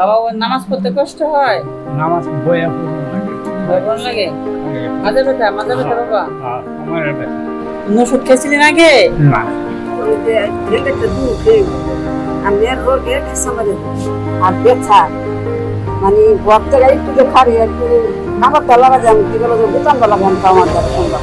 বাবা ওর নামাজ পড়তে কষ্ট হয়? নামাজ লাগে। ভয় লাগে? মাঝে ব্যথা মাঝে ব্যথা বাবা। আমার তুমি ওষুধ খেয়েছিলেন আগে? না। আমি আর রোগে খাসামারে আর ব্যথা। মানে বর্তে একটু যে খারি আর কি খাবার তো লাগা যায় কি বলো যে বেতন তো লাগান আমার দ্বারা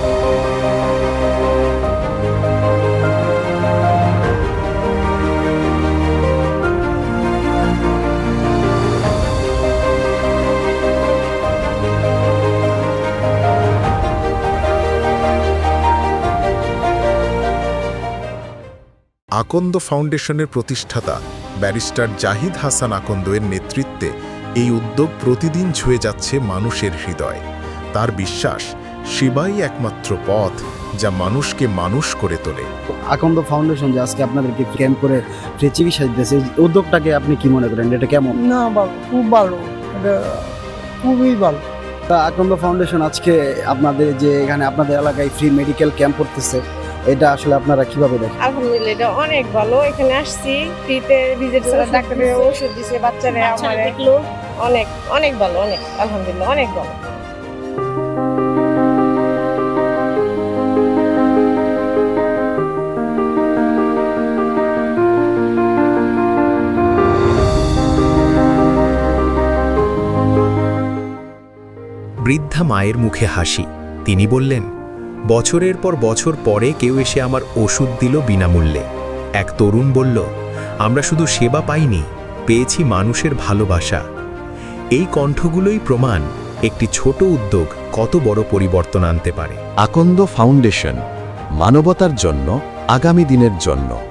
আকন্দ ফাউন্ডেশনের প্রতিষ্ঠাতা ব্যারিস্টার জাহিদ হাসান আকন্দের নেতৃত্বে এই উদ্যোগ প্রতিদিন ছুঁয়ে যাচ্ছে মানুষের হৃদয়। তার বিশ্বাস সেবাই একমাত্র পথ যা মানুষকে মানুষ করে তোলে। আকন্দ ফাউন্ডেশন যে আজকে আপনাদেরকে ক্যাম্প করে ফ্রি চিকিৎসা দিতেছে এই উদ্যোগটাকে আপনি কি মনে করেন? এটা কেমন? না ভালো খুব ভালো। এটা খুবই ভালো। তা আকন্দ ফাউন্ডেশন আজকে আপনাদের যে এখানে আপনাদের এলাকায় ফ্রি মেডিকেল ক্যাম্প করতেছে। এটা আসলে আপনারা কীভাবে দেখেন? আলহামদুলিল্লাহ এটা অনেক ভালো। এখানে আসছি ফ্রিতে ভিজিট ছাড়া ডাক্তারের ওষুধ দিছে বাচ্চারা আমার দেখল। অনেক অনেক ভালো অনেক আলহামদুলিল্লাহ অনেক ভালো। বৃদ্ধা মায়ের মুখে হাসি। তিনি বললেন বছরের পর বছর পরে কেউ এসে আমার ওষুধ দিল বিনামূল্যে। এক তরুণ বলল, আমরা শুধু সেবা পাইনি, পেয়েছি মানুষের ভালোবাসা। এই কণ্ঠগুলোই প্রমাণ একটি ছোট উদ্যোগ কত বড় পরিবর্তন আনতে পারে। আকন্দ ফাউন্ডেশন, মানবতার জন্য, আগামী দিনের জন্য।